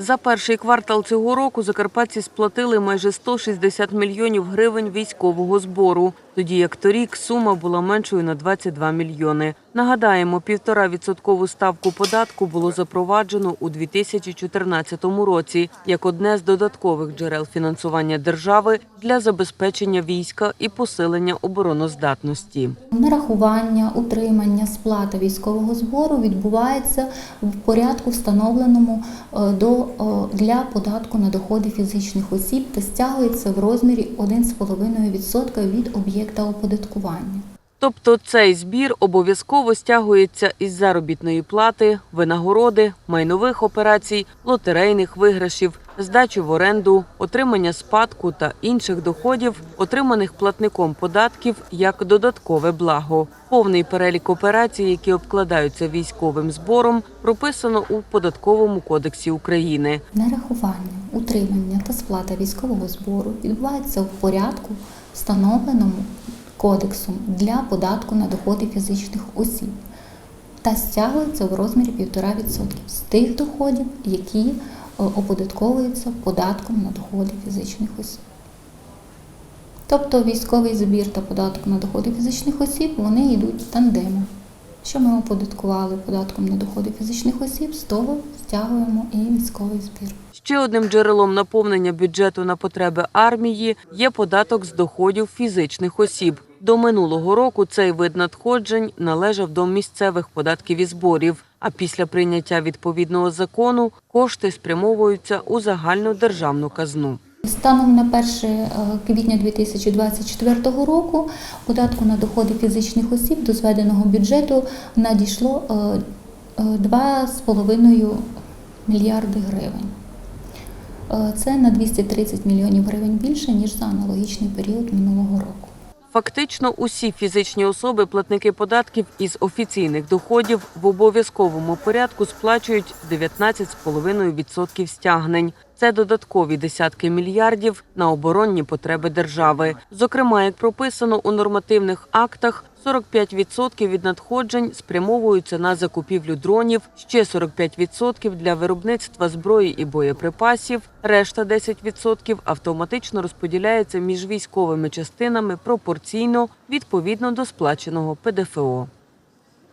За перший квартал цього року закарпатці сплатили майже 160 мільйонів гривень військового збору, тоді як торік сума була меншою на 22 мільйони. Нагадаємо, півтора відсоткову ставку податку було запроваджено у 2014 році як одне з додаткових джерел фінансування держави для забезпечення війська і посилення обороноздатності. Нарахування, утримання, сплата військового збору відбувається в порядку, встановленому е, до, для податку на доходи фізичних осіб та стягується в розмірі 1,5% від об'єкта оподаткування. Тобто цей збір обов'язково стягується із заробітної плати, винагороди, майнових операцій, лотерейних виграшів, здачі в оренду, отримання спадку та інших доходів, отриманих платником податків як додаткове благо. Повний перелік операцій, які обкладаються військовим збором, прописано у податковому кодексі України. Нарахування, утримання та сплата військового збору відбувається в порядку, встановленому кодексом для податку на доходи фізичних осіб та стягується в розмірі 1,5% з тих доходів, які е, оподатковуються податком на доходи фізичних осіб. Тобто військовий збір та податок на доходи фізичних осіб вони йдуть тандемом. Що ми оподаткували податком на доходи фізичних осіб, з того стягуємо і військовий збір. Ще одним джерелом наповнення бюджету на потреби армії є податок з доходів фізичних осіб. До минулого року цей вид надходжень належав до місцевих податків і зборів. А після прийняття відповідного закону кошти спрямовуються у загальну державну казну. Станом на 1 е, квітня 2024 року податку на доходи фізичних осіб до зведеного бюджету надійшло е, е, 2,5 мільярди гривень. Е, Це на 230 мільйонів гривень більше, ніж за аналогічний період минулого року. Фактично, усі фізичні особи, платники податків із офіційних доходів в обов'язковому порядку сплачують 19,5% стягнень. Це додаткові десятки мільярдів на оборонні потреби держави. Зокрема, як прописано у нормативних актах, 45% від надходжень спрямовуються на закупівлю дронів, ще 45% для виробництва зброї і боєприпасів, решта 10% автоматично розподіляється між військовими частинами пропорційно відповідно до сплаченого ПДФО.